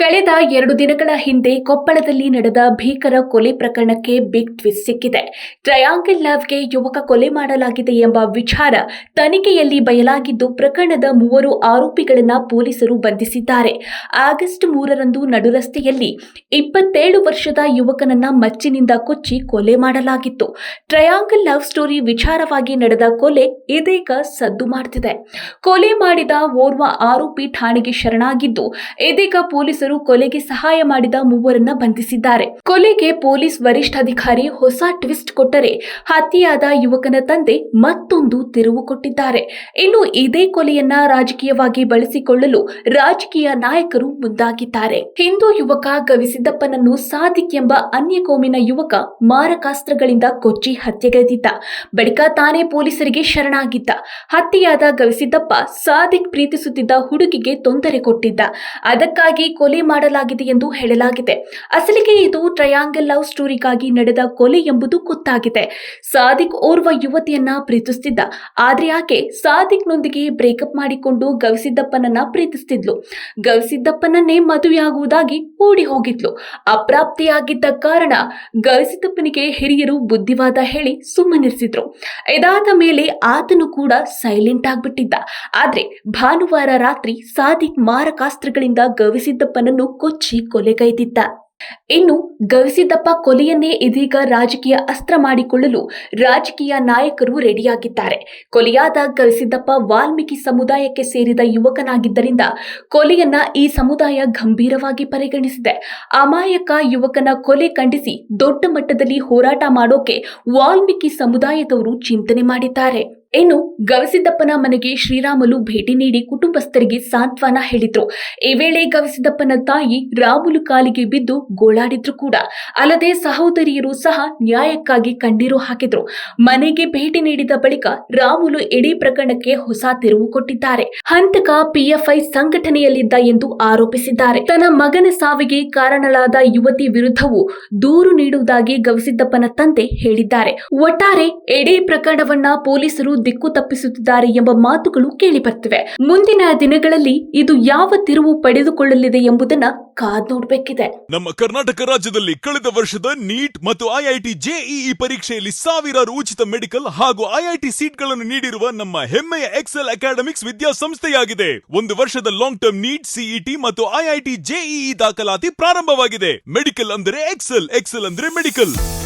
ಕಳೆದ ಎರಡು ದಿನಗಳ ಹಿಂದೆ ಕೊಪ್ಪಳದಲ್ಲಿ ನಡೆದ ಭೀಕರ ಕೊಲೆ ಪ್ರಕರಣಕ್ಕೆ ಬಿಗ್ ಟ್ವಿಸ್ಟ್ ಸಿಕ್ಕಿದೆ. ಟ್ರಯಾಂಗಲ್ ಲವ್ಗೆ ಯುವಕ ಕೊಲೆ ಮಾಡಲಾಗಿದೆ ಎಂಬ ವಿಚಾರ ತನಿಖೆಯಲ್ಲಿ ಬಯಲಾಗಿದ್ದು, ಪ್ರಕರಣದ ಮೂವರು ಆರೋಪಿಗಳನ್ನು ಪೊಲೀಸರು ಬಂಧಿಸಿದ್ದಾರೆ. ಆಗಸ್ಟ್ ಮೂರರಂದು ನಡುರಸ್ತೆಯಲ್ಲಿ ಇಪ್ಪತ್ತೇಳು ವರ್ಷದ ಯುವಕನನ್ನ ಮಚ್ಚಿನಿಂದ ಕೊಚ್ಚಿ ಕೊಲೆ ಮಾಡಲಾಗಿತ್ತು. ಟ್ರಯಾಂಗಲ್ ಲವ್ ಸ್ಟೋರಿ ವಿಚಾರವಾಗಿ ನಡೆದ ಕೊಲೆ ಇದೀಗ ಸದ್ದು ಮಾಡ್ತಿದೆ. ಕೊಲೆ ಮಾಡಿದ ಓರ್ವ ಆರೋಪಿ ಠಾಣೆಗೆ ಶರಣಾಗಿದ್ದು, ಇದೀಗ ಪೊಲೀಸರು ಕೊಲೆಗೆ ಸಹಾಯ ಮಾಡಿದ ಮೂವರನ್ನ ಬಂಧಿಸಿದ್ದಾರೆ. ಕೊಲೆಗೆ ಪೊಲೀಸ್ ವರಿಷ್ಠಾಧಿಕಾರಿ ಹೊಸ ಟ್ವಿಸ್ಟ್ ಕೊಟ್ಟರೆ ಹತ್ಯೆಯಾದ ಯುವಕನ ತಂದೆ ಮತ್ತೊಂದು ತಿರುವು ಕೊಟ್ಟಿದ್ದಾರೆ. ಇನ್ನು ಇದೇ ಕೊಲೆಯನ್ನ ರಾಜಕೀಯವಾಗಿ ಬಳಸಿಕೊಳ್ಳಲು ರಾಜಕೀಯ ನಾಯಕರು ಮುಂದಾಗಿದ್ದಾರೆ. ಹಿಂದೂ ಯುವಕ ಗವಿಸಿದ್ದಪ್ಪನನ್ನು ಸಾದಿಕ್ ಎಂಬ ಅನ್ಯ ಕೋಮಿನ ಯುವಕ ಮಾರಕಾಸ್ತ್ರಗಳಿಂದ ಕೊಚ್ಚಿ ಹತ್ಯೆಗೈದಿದ್ದ ಬಳಿಕ ತಾನೇ ಪೊಲೀಸರಿಗೆ ಶರಣಾಗಿದ್ದ. ಹತ್ಯೆಯಾದ ಗವಿಸಿದ್ದಪ್ಪ ಸಾದಿಕ್ ಪ್ರೀತಿಸುತ್ತಿದ್ದ ಹುಡುಗಿಗೆ ತೊಂದರೆ ಕೊಟ್ಟಿದ್ದ. ಅದಕ್ಕಾಗಿ ಕೊಲೆ ಮಾಡಲಾಗಿದೆ ಎಂದು ಹೇಳಲಾಗಿದೆ. ಅಸಲಿಗೆ ಇದು ಟ್ರಯಾಂಗಲ್ ಲವ್ ಸ್ಟೋರಿಗಾಗಿ ನಡೆದ ಕೊಲೆ ಎಂಬುದು ಗೊತ್ತಾಗಿದೆ. ಸಾದಿಕ್ ಓರ್ವ ಯುವತಿಯನ್ನ ಪ್ರೀತಿಸುತ್ತಿದ್ದ ಆದ್ರೆ ಆಕೆ ಸಾದಿಕ್ನೊಂದಿಗೆ ಬ್ರೇಕಪ್ ಮಾಡಿಕೊಂಡು ಗವಿಸಿದ್ದಪ್ಪನನ್ನ ಪ್ರೀತಿಸುತ್ತಿದ್ಲು ಗವಿಸಿದ್ದಪ್ಪನನ್ನೇ ಮದುವೆಯಾಗುವುದಾಗಿ ಓಡಿ ಹೋಗಿದ್ಲು ಅಪ್ರಾಪ್ತಿಯಾಗಿದ್ದ ಕಾರಣ ಗವಿಸಿದ್ದಪ್ಪನಿಗೆ ಹಿರಿಯರು ಬುದ್ಧಿವಾದ ಹೇಳಿ ಸುಮ್ಮನಿರಿಸಿದ್ರು. ಇದಾದ ಮೇಲೆ ಆತನು ಕೂಡ ಸೈಲೆಂಟ್ ಆಗ್ಬಿಟ್ಟಿದ್ದ. ಆದ್ರೆ ಭಾನುವಾರ ರಾತ್ರಿ ಸಾದಿಕ್ ಮಾರಕಾಸ್ತ್ರಗಳಿಂದ ಗವಿಸಿದ್ದಪ್ಪನನ್ನು ಕೊಚ್ಚಿ ಕೊಲೆಗೈದಿದ್ದ ಇನ್ನು ಗವಿಸಿದ್ದಪ್ಪ ಕೊಲೆಯನ್ನೇ ಇದೀಗ ರಾಜಕೀಯ ಅಸ್ತ್ರ ಮಾಡಿಕೊಳ್ಳಲು ರಾಜಕೀಯ ನಾಯಕರು ರೆಡಿಯಾಗಿದ್ದಾರೆ. ಕೊಲೆಯಾದ ಗವಿಸಿದ್ದಪ್ಪ ವಾಲ್ಮೀಕಿ ಸಮುದಾಯಕ್ಕೆ ಸೇರಿದ ಯುವಕನಾಗಿದ್ದರಿಂದ ಕೊಲೆಯನ್ನ ಈ ಸಮುದಾಯ ಗಂಭೀರವಾಗಿ ಪರಿಗಣಿಸಿದೆ. ಅಮಾಯಕ ಯುವಕನ ಕೊಲೆ ಖಂಡಿಸಿ ದೊಡ್ಡ ಮಟ್ಟದಲ್ಲಿ ಹೋರಾಟ ಮಾಡೋಕೆ ವಾಲ್ಮೀಕಿ ಸಮುದಾಯದವರು ಚಿಂತನೆ ಮಾಡಿದ್ದಾರೆ. ಇನ್ನು ಗವಿಸಿದ್ದಪ್ಪನ ಮನೆಗೆ ಶ್ರೀರಾಮುಲು ಭೇಟಿ ನೀಡಿ ಕುಟುಂಬಸ್ಥರಿಗೆ ಸಾಂತ್ವನ ಹೇಳಿದ್ರು. ಈ ವೇಳೆ ಗವಿಸಿದ್ದಪ್ಪನ ತಾಯಿ ರಾಮುಲು ಕಾಲಿಗೆ ಬಿದ್ದು ಗೋಳಾಡಿದ್ರು ಕೂಡ. ಅಲ್ಲದೆ ಸಹೋದರಿಯರು ಸಹ ನ್ಯಾಯಕ್ಕಾಗಿ ಕಣ್ಣೀರು ಹಾಕಿದ್ರು. ಮನೆಗೆ ಭೇಟಿ ನೀಡಿದ ಬಳಿಕ ರಾಮುಲು ಇಡೀ ಪ್ರಕರಣಕ್ಕೆ ಹೊಸ ತಿರುವು ಕೊಟ್ಟಿದ್ದಾರೆ. ಹಂತಕ ಪಿಎಫ್ಐ ಸಂಘಟನೆಯಲ್ಲಿದ್ದ ಎಂದು ಆರೋಪಿಸಿದ್ದಾರೆ. ತನ್ನ ಮಗನ ಸಾವಿಗೆ ಕಾರಣಲಾದ ಯುವತಿ ವಿರುದ್ಧವೂ ದೂರು ನೀಡುವುದಾಗಿ ಗವಿಸಿದ್ದಪ್ಪನ ತಂದೆ ಹೇಳಿದ್ದಾರೆ. ಒಟ್ಟಾರೆ ಇಡೀ ಪ್ರಕರಣವನ್ನ ಪೊಲೀಸರು ದಿಕ್ಕು ತಪ್ಪಿಸುತ್ತಿದ್ದಾರೆ ಎಂಬ ಮಾತುಗಳು ಕೇಳಿಬರ್ತಿವೆ ಮುಂದಿನ ದಿನಗಳಲ್ಲಿ ಇದು ಯಾವ ತಿರುವು ಪಡೆದುಕೊಳ್ಳಲಿದೆ ಎಂಬುದನ್ನ ಕಾದ್ ನೋಡಬೇಕಿದೆ. ನಮ್ಮ ಕರ್ನಾಟಕ ರಾಜ್ಯದಲ್ಲಿ ಕಳೆದ ವರ್ಷದ ನೀಟ್ ಮತ್ತು ಐಐಟಿ ಜೆಇಇ ಪರೀಕ್ಷೆಯಲ್ಲಿ ಸಾವಿರಾರು ಉಚಿತ ಮೆಡಿಕಲ್ ಹಾಗೂ ಐಐಟಿ ಸೀಟ್ಗಳನ್ನು ನೀಡಿರುವ ನಮ್ಮ ಹೆಮ್ಮೆಯ ಎಕ್ಸೆಲ್ ಅಕಾಡೆಮಿಕ್ಸ್ ವಿದ್ಯಾಸಂಸ್ಥೆಯಾಗಿದೆ. ಒಂದು ವರ್ಷದ ಲಾಂಗ್ ಟರ್ಮ್ ನೀಟ್, ಸಿಇಟಿ ಮತ್ತು ಐಐಟಿ ಜೆಇಇ ದಾಖಲಾತಿ ಪ್ರಾರಂಭವಾಗಿದೆ. ಮೆಡಿಕಲ್ ಅಂದರೆ ಎಕ್ಸೆಲ್ ಎಕ್ಸೆಲ್ ಅಂದ್ರೆ ಮೆಡಿಕಲ್.